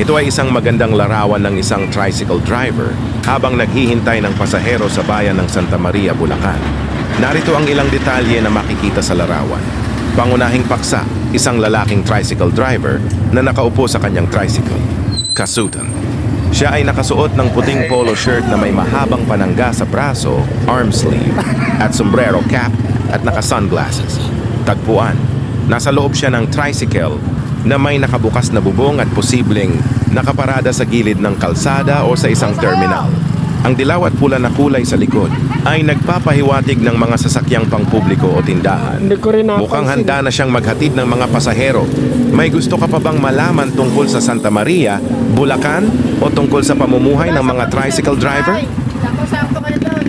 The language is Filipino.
Ito ay isang magandang larawan ng isang tricycle driver habang naghihintay ng pasahero sa bayan ng Santa Maria, Bulacan. Narito ang ilang detalye na makikita sa larawan. Pangunahing paksa, isang lalaking tricycle driver na nakaupo sa kanyang tricycle. Kasutan. Siya ay nakasuot ng puting polo shirt na may mahabang panangga sa braso, arm sleeve, at sombrero cap at naka-sunglasses. Tagpuan, nasa loob siya ng tricycle na may nakabukas na bubong at posibleng nakaparada sa gilid ng kalsada o sa isang terminal. Ang dilaw at pula na kulay sa likod ay nagpapahiwatig ng mga sasakyang pangpubliko o tindahan. Mukhang handa na siyang maghatid ng mga pasahero. May gusto ka pa bang malaman tungkol sa Santa Maria, Bulacan o tungkol sa pamumuhay ng mga tricycle driver? Ka na doon.